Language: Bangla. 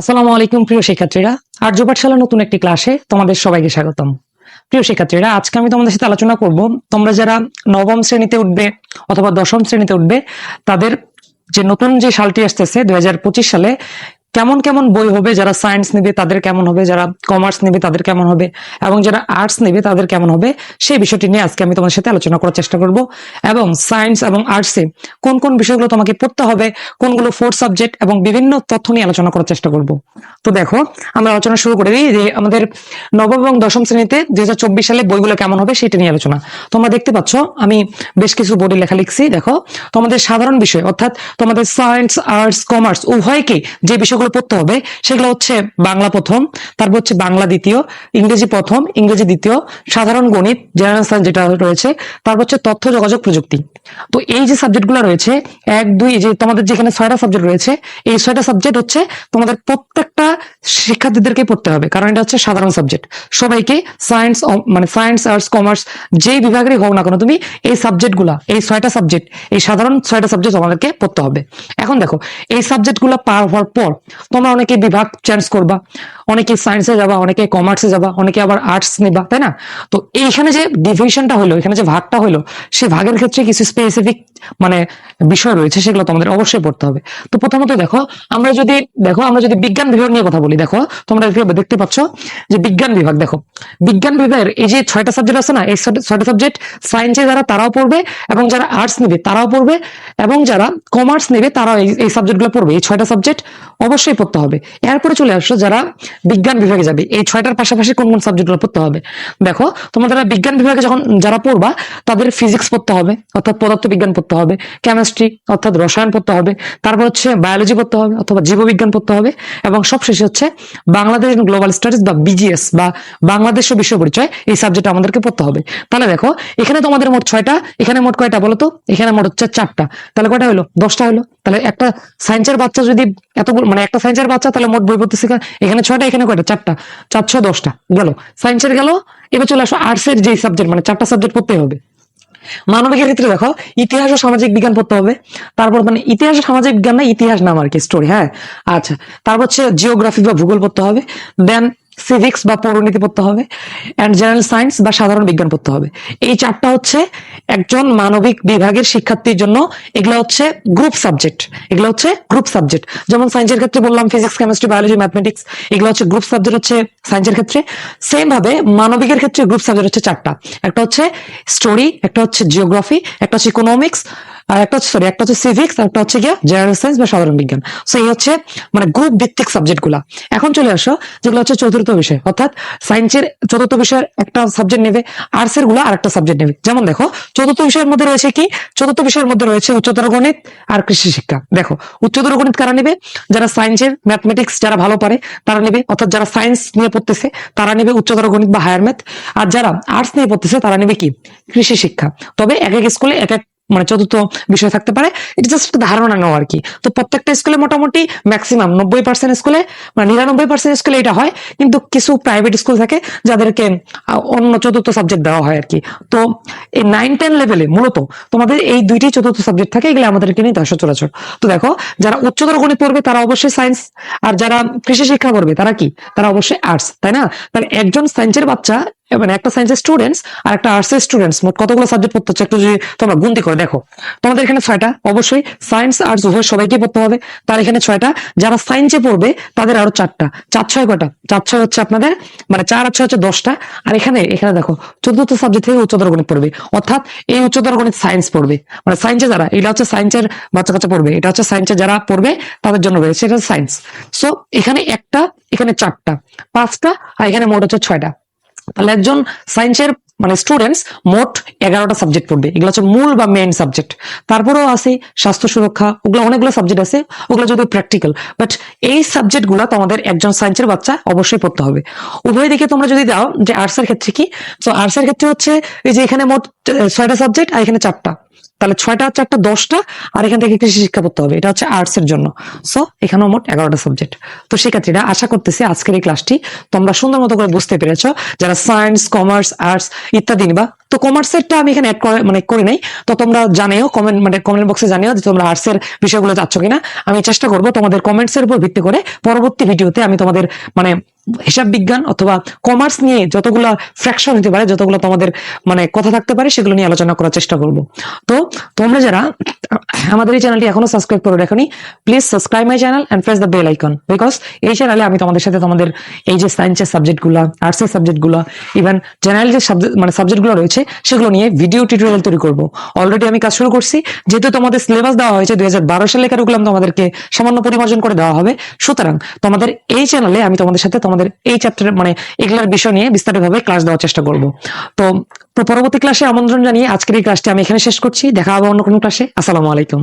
আসসালামু আলাইকুম, প্রিয় শিক্ষার্থীরা। আর্য পাঠশালা নতুন একটি ক্লাসে তোমাদের সবাইকে স্বাগতম। প্রিয় শিক্ষার্থীরা, আজকে আমি তোমাদের সাথে আলোচনা করব, তোমরা যারা নবম শ্রেণীতে উঠবে অথবা দশম শ্রেণীতে উঠবে, তাদের যে নতুন যে সালটি আসতেছে দু হাজার পঁচিশ সালে কেমন কেমন বই হবে, যারা সায়েন্স নেবে তাদের কেমন হবে, যারা কমার্স নেবে তাদের কেমন হবে, এবং যারা আর্টস নেবে তাদের কেমন হবে, সেই বিষয়টি নিয়ে আজকে আমি তোমার সাথে আলোচনা করার চেষ্টা করব। এবং সায়েন্স এবং আর্টসে কোন কোন বিষয়গুলো তোমাকে পড়তে হবে, কোনগুলো ফোর্থ সাবজেক্ট এবং বিভিন্ন তথ্য নিয়ে আলোচনা করার চেষ্টা করব। তো দেখো, আমরা আলোচনা শুরু করে দিই যে আমাদের নবম এবং দশম শ্রেণীতে দুই হাজার চব্বিশ সালে বইগুলো কেমন হবে সেটা নিয়ে আলোচনা। তোমরা দেখতে পাচ্ছ, আমি বেশ কিছু বোর্ডে লেখা লিখছি, দেখো। তোমাদের সাধারণ বিষয়, অর্থাৎ তোমাদের সায়েন্স আর্টস কমার্স উভয়কে যে বিষয়গুলো পড়তে হবে, সেগুলো হচ্ছে বাংলা প্রথম, তারপর হচ্ছে বাংলা দ্বিতীয়, ইংরেজি প্রথম, ইংরেজি দ্বিতীয়, সাধারণ গণিত, জেনারেল সায়েন্স যেটা রয়েছে, তারপর হচ্ছে তথ্য, যোগাযোগ, প্রযুক্তি। তো এই যে সাবজেক্টগুলো রয়েছে, এক, দুই যে তোমাদের যেখানে ছয়টা সাবজেক্ট রয়েছে, এই ছয়টা সাবজেক্ট হচ্ছে তোমাদের প্রত্যেকটা শিক্ষার্থীদেরকে পড়তে হবে, কারণ এটা হচ্ছে সাধারণ সাবজেক্ট। সবাইকে সায়েন্স মানে সায়েন্স আর্টস কমার্স যেই বিভাগেরই হোক না কেন তুমি, এই সাবজেক্টগুলা, এই ছয়টা সাবজেক্ট, এই সাধারণ ছয়টা সাবজেক্ট তোমাদেরকে পড়তে হবে। এখন দেখো, এই সাবজেক্টগুলো পার হওয়ার পর তোমরা অনেকে বিভাগ চেঞ্জ করবা, অনেকে সায়েন্সে যাবা, অনেকে কমার্সে যাবা, অনেকে আবার আর্টস নেবা, তাই না? তো এইখানে যে ডিভিশনটা হলো, এখানে যে ভাগটা হলো সেই ভাগের ক্ষেত্রে কিছু স্পেসিফিক মানে বিষয় রয়েছে, সেগুলো তোমাদের অবশ্যই পড়তে হবে। তো প্রথমত দেখো, আমরা যদি, দেখো, আমরা যদি বিজ্ঞান বিভাগ নিয়ে কথা বলি, দেখো, তোমরা দেখতে পাচ্ছ যে বিজ্ঞান বিভাগ, দেখো, বিজ্ঞান বিভাগের এই যে ছয়টা সাবজেক্ট আছে না, এই ছয়টা- সাবজেক্ট সায়েন্সে যারা, তারাও পড়বে, এবং যারা আর্টস নেবে, তারাও পড়বে, এবং যারা কমার্স নেবে, তারাও এই- এই সাবজেক্টগুলো পড়বে। এই ছয়টা সাবজেক্ট অবশ্যই পড়তে হবে। এরপরে চলে আসছো যারা বিজ্ঞান বিভাগে যাবে। এই ছয়টার পাশাপাশি কোন কোন সাবজেক্টগুলো পড়তে হবে? দেখো তোমাদের বিজ্ঞান বিভাগে যখন যারা পড়বা, তাদের ফিজিক্স পড়তে হবে, অর্থাৎ পদার্থ বিজ্ঞান পড়তে হবে কেমিস্ট্রি অর্থাৎ রসায়ন পড়তে হবে, তারপর হচ্ছে বায়োলজি পড়তে হবে, অথবা জীববিজ্ঞান পড়তে হবে, এবং সবশেষে হচ্ছে বাংলাদেশ গ্লোবাল স্টাডিজ বা বিজিএস বা বাংলাদেশ বিশ্ব পরিচয়, এই সাবজেক্ট আমাদেরকে পড়তে হবে। তাহলে দেখো, এখানে তোমাদের মোট ছয়টা, এখানে মোট কয়টা বলো তো এখানে মোট হচ্ছে চারটা। তাহলে কয়টা হলো? দশটা হলো। তাহলে একটা সায়েন্সের বাচ্চা যদি এতগুলো মানে একটা সায়েন্সের বাচ্চা, তাহলে মোট বই পড়তেছে এখানে ছয়টা, এখানে কয়টা? চারটা। চার, ছয়, দশটা। গেল। সায়েন্সের গেল। এবার চলে আসো আর্টসের যে সাবজেক্ট মানে চারটা সাবজেক্ট পড়তে হবে। মানবিকের ক্ষেত্রে দেখো, ইতিহাস ও সামাজিক বিজ্ঞান পড়তে হবে। তারপর মানে ইতিহাস ও সামাজিক বিজ্ঞান না, ইতিহাস নাম আর কি স্টোরি হ্যাঁ? আচ্ছা তারপর হচ্ছে জিওগ্রাফি বা ভূগোল পড়তে হবে। দেন সিভিক্স বা পৌরনীতি পড়তে হবে অ্যান্ড জেনারেল সায়েন্স বা সাধারণ বিজ্ঞান পড়তে হবে। এই চারটা হচ্ছে একজন মানবিক বিভাগের শিক্ষার্থীর জন্য, এগুলো হচ্ছে গ্রুপ সাবজেক্ট এগুলো হচ্ছে গ্রুপ সাবজেক্ট যেমন সায়েন্সের ক্ষেত্রে বললাম ফিজিক্স কেমিস্ট্রি বায়োলজি ম্যাথমেটিক্স এগুলো হচ্ছে গ্রুপ সাবজেক্ট হচ্ছে সায়েন্সের ক্ষেত্রে। সেম ভাবে মানবিকের ক্ষেত্রে গ্রুপ সাবজেক্ট হচ্ছে চারটা, একটা হচ্ছে স্টোরি একটা হচ্ছে জিওগ্রাফি একটা হচ্ছে ইকোনমিক্স আর একটা সরি একটা হচ্ছে সিভিক্স আর একটা হচ্ছে গিয়া জেনারেল সায়েন্স বা সাধারণ বিজ্ঞান। সো এই হচ্ছে মানে গ্রুপ ভিত্তিক এখন চলে আসো, যেগুলো হচ্ছে চতুর্থ বিষয়, অর্থাৎ সায়েন্সের চতুর্থ বিষয়ের একটা সাবজেক্ট নেবে আর্টস এর আর একটা সাবজেক্ট নেবে। যেমন দেখো, চতুর্থ বিষয়ের মধ্যে রয়েছে কি? চতুর্থ বিষয়ের মধ্যে রয়েছে উচ্চতর গণিত আর কৃষি শিক্ষা। দেখো, উচ্চতর গণিত কারা নেবে? যারা সায়েন্সের ম্যাথমেটিক্স যারা ভালো পারে, তারা নেবে। অর্থাৎ যারা সায়েন্স নিয়ে পড়তেছে, তারা নেবে উচ্চতর গণিত বা হায়ার ম্যাথ আর যারা আর্টস নিয়ে পড়তেছে, তারা নেবে কি? কৃষি শিক্ষা। তবে এক এক স্কুলে এক এক মানে চতুর্থ বিষয় থাকতে পারে। এটা জাস্ট ধারণা নেওয়া আর কি। তো প্রত্যেকটা স্কুলে মোটামুটি ম্যাক্সিমাম নব্বই পার্সেন্ট স্কুলে মানে নিরানব্বই পার্সেন্ট স্কুলে এটা হয়। কিন্তু কিছু প্রাইভেট স্কুল থাকে যাদেরকে অন্য চতুর্থ সাবজেক্ট দেওয়া হয় আর কি। তো এই নাইন টেন লেভেলে মূলত তোমাদের এই দুইটি চতুর্থ সাবজেক্ট থাকে, এগুলো আমাদেরকে নিয়ে দশ চলাচল। তো দেখো, যারা উচ্চতর গণিত পড়বে তারা অবশ্যই সায়েন্স আর যারা কৃষি শিক্ষা করবে তারা কি? তারা অবশ্যই আর্টস তাই না? তাহলে একজন সায়েন্সের বাচ্চা মানে একটা সায়েন্সের স্টুডেন্টস আর একটা আর্টস এর স্টুডেন্টস মোট কতগুলো সাবজেক্ট পড়তে হচ্ছে একটু যদি তোমরা গুনতি করে দেখো। তোমাদের এখানে ছয়টা, অবশ্যই সায়েন্স আর্টস উভয় সবাইকে পড়তে হবে। তার এখানে ছয়টা, যারা সায়েন্সে পড়বে তাদের আরও চারটা। চার ছয় কয়টা? চার ছয় হচ্ছে আপনাদের মানে চার আর ছয় হচ্ছে দশটা। আর এখানে এখানে দেখো, চতুর্থ সাবজেক্ট থেকে উচ্চতর গণিত পড়বে। অর্থাৎ এই উচ্চতর গণিত সায়েন্স পড়বে। মানে সায়েন্সে যারা, এটা হচ্ছে সায়েন্সের বাচ্চা কাচ্চা পড়বে, এটা হচ্ছে সায়েন্সে যারা পড়বে তাদের জন্য রয়েছে এটা সায়েন্স সো এখানে একটা, এখানে চারটা, পাঁচটা, আর এখানে মোট হচ্ছে ছয়টা। তাহলে একজন সায়েন্সের মানে স্টুডেন্টস মোট এগারোটা সাবজেক্ট পড়বে। এগুলো হচ্ছে মূল বা মেইন সাবজেক্ট তারপরেও আছে স্বাস্থ্য সুরক্ষা, ওগুলো অনেকগুলো সাবজেক্ট আছে, ওগুলো যদি প্র্যাকটিক্যাল বাট এই সাবজেক্টগুলো তোমাদের একজন সায়েন্সের বাচ্চা অবশ্যই পড়তে হবে। উভয় দিকে তোমরা যদি দাও যে আর্টসের ক্ষেত্রে কি? তো আর্টসের ক্ষেত্রে হচ্ছে এই যে এখানে মোট ছয়টা সাবজেক্ট আর এখানে চারটা। তাহলে ছয়টা একটা দশটা, আর এখান থেকে কৃষি শিক্ষা পড়তে হবে। এটা হচ্ছে আর্টস এর জন্য। সো এখানেও মোট এগারোটা সাবজেক্ট তো শিক্ষার্থীরা আশা করতেছি আজকের এই ক্লাসটি তোমরা সুন্দর মতো করে বুঝতে পেরেছ যারা সায়েন্স কমার্স আর্টস ইত্যাদি নিবা। তো কমার্সেরটা আমি এখানে অ্যাড করে মানে করি নাই। তো তোমরা জানিও কমেন্ট মানে কমেন্ট বক্সে জানিও যে তোমরা আর্টসের বিষয়গুলো চাচ্ছ কিনা। আমি চেষ্টা করব তোমাদের কমেন্টস এর উপর ভিত্তি করে পরবর্তী ভিডিওতে আমি তোমাদের মানে হিসাব বিজ্ঞান অথবা কমার্স নিয়ে যতগুলো ফ্র্যাকশন হতে পারে, যতগুলো তোমাদের মানে কথা থাকতে পারে, সেগুলো নিয়ে আলোচনা করার চেষ্টা করব। তো তোমরা যারা আমাদের এই চ্যানেলটি এখনও সাবস্ক্রাইব করে রাখনি please subscribe my channel and press the bell icon because এই চ্যানেলে আমি তোমাদের সাথে তোমাদের এই যে সায়েন্সের সাবজেক্টগুলো আর্টসের সাবজেক্টগুলো ইভেন জেনারেল যে মানে সাবজেক্টগুলো রয়েছে, সেগুলো নিয়ে ভিডিও টিউটোরিয়াল তৈরি করব। অলরেডি আমি কাজ শুরু করছি। যেহেতু তোমাদের সিলেবাস দেওয়া হয়েছে দুই হাজার বারো সালে কারিকুলাম তোমাদেরকে সামান্য পরিমার্জন করে দেওয়া হবে, সুতরাং তোমাদের এই চ্যানেলে আমি তোমাদের সাথে তোমাদের এই চ্যাপ্টারের মানে এগুলার বিষয় নিয়ে বিস্তারিতভাবে ক্লাস দেওয়ার চেষ্টা করব। তো, পরবর্তী ক্লাসে আমন্ত্রণ জানিয়ে আজকের এই ক্লাসটি আমি এখানে শেষ করছি। দেখা হবে অন্য কোনো ক্লাসে আসসালামু আলাইকুম।